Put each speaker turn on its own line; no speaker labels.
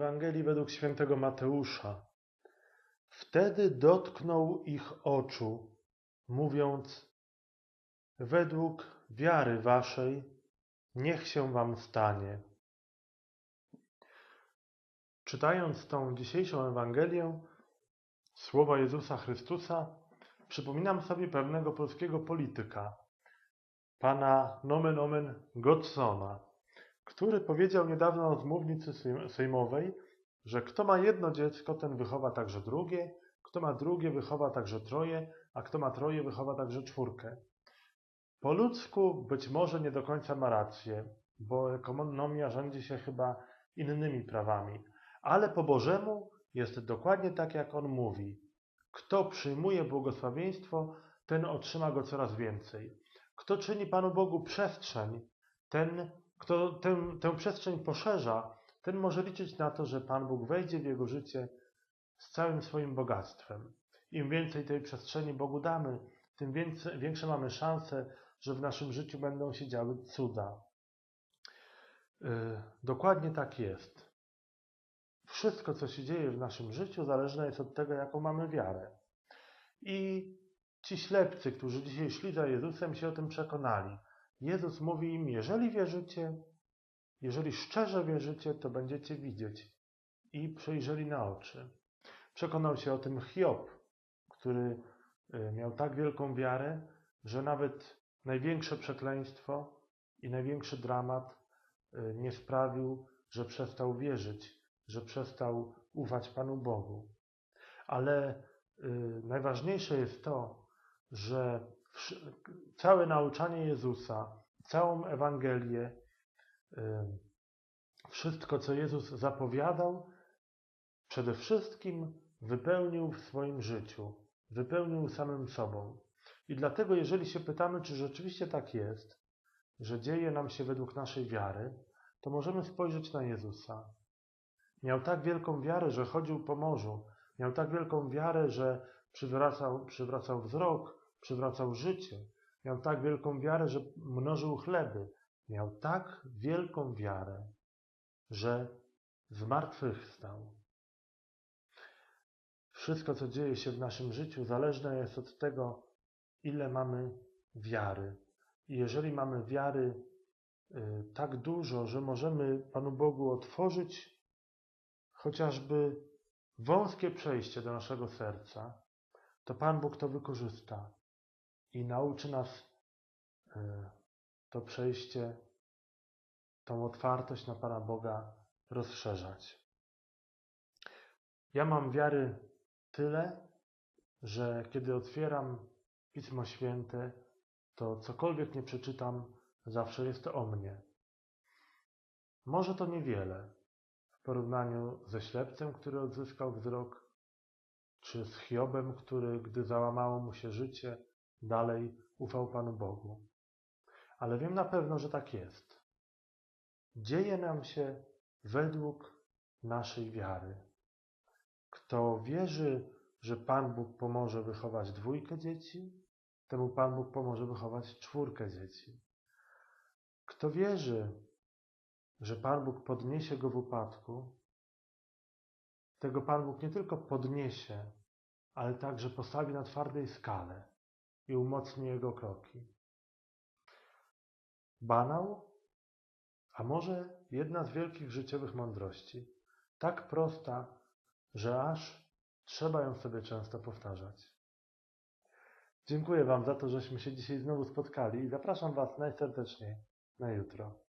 Ewangelii według świętego Mateusza. Wtedy dotknął ich oczu, mówiąc: Według wiary waszej niech się wam stanie. Czytając tą dzisiejszą Ewangelię, słowa Jezusa Chrystusa, przypominam sobie pewnego polskiego polityka, pana nomen omen Godsona, który powiedział niedawno z mównicy sejmowej, że kto ma jedno dziecko, ten wychowa także drugie, kto ma drugie, wychowa także troje, a kto ma troje, wychowa także czwórkę. Po ludzku być może nie do końca ma rację, bo ekonomia rządzi się chyba innymi prawami, ale po Bożemu jest dokładnie tak, jak on mówi. Kto przyjmuje błogosławieństwo, ten otrzyma go coraz więcej. Kto czyni Panu Bogu przestrzeń, ten, kto tę, tę przestrzeń poszerza, ten może liczyć na to, że Pan Bóg wejdzie w jego życie z całym swoim bogactwem. Im więcej tej przestrzeni Bogu damy, tym więcej, większe mamy szanse, że w naszym życiu będą się działy cuda. Yy, dokładnie tak jest. Wszystko, co się dzieje w naszym życiu, zależne jest od tego, jaką mamy wiarę. I ci ślepcy, którzy dzisiaj szli za Jezusem, się o tym przekonali. Jezus mówi im: Jeżeli wierzycie, jeżeli szczerze wierzycie, to będziecie widzieć. I przejrzeli na oczy. Przekonał się o tym Hiob, który y, miał tak wielką wiarę, że nawet największe przekleństwo i największy dramat y, nie sprawił, że przestał wierzyć, że przestał ufać Panu Bogu. Ale y, najważniejsze jest to, że całe nauczanie Jezusa, całą Ewangelię, wszystko, co Jezus zapowiadał, przede wszystkim wypełnił w swoim życiu, wypełnił samym sobą. I dlatego, jeżeli się pytamy, czy rzeczywiście tak jest, że dzieje nam się według naszej wiary, to możemy spojrzeć na Jezusa. Miał tak wielką wiarę, że chodził po morzu. Miał tak wielką wiarę, że przywracał, przywracał wzrok, przywracał życie. Miał tak wielką wiarę, że mnożył chleby. Miał tak wielką wiarę, że zmartwychwstał. Wszystko, co dzieje się w naszym życiu, zależne jest od tego, ile mamy wiary. I jeżeli mamy wiary y, tak dużo, że możemy Panu Bogu otworzyć chociażby wąskie przejście do naszego serca, to Pan Bóg to wykorzysta i nauczy nas y, to przejście, tą otwartość na Pana Boga rozszerzać. Ja mam wiary tyle, że kiedy otwieram Pismo Święte, to cokolwiek nie przeczytam, zawsze jest to o mnie. Może to niewiele w porównaniu ze ślepcem, który odzyskał wzrok, czy z Hiobem, który, gdy załamało mu się życie, dalej ufał Panu Bogu. Ale wiem na pewno, że tak jest. Dzieje nam się według naszej wiary. Kto wierzy, że Pan Bóg pomoże wychować dwójkę dzieci, temu Pan Bóg pomoże wychować czwórkę dzieci. Kto wierzy, że Pan Bóg podniesie go w upadku, tego Pan Bóg nie tylko podniesie, ale także postawi na twardej skale i umocni jego kroki. Banał, a może jedna z wielkich życiowych mądrości, tak prosta, że aż trzeba ją sobie często powtarzać. Dziękuję Wam za to, żeśmy się dzisiaj znowu spotkali i zapraszam Was najserdeczniej na jutro.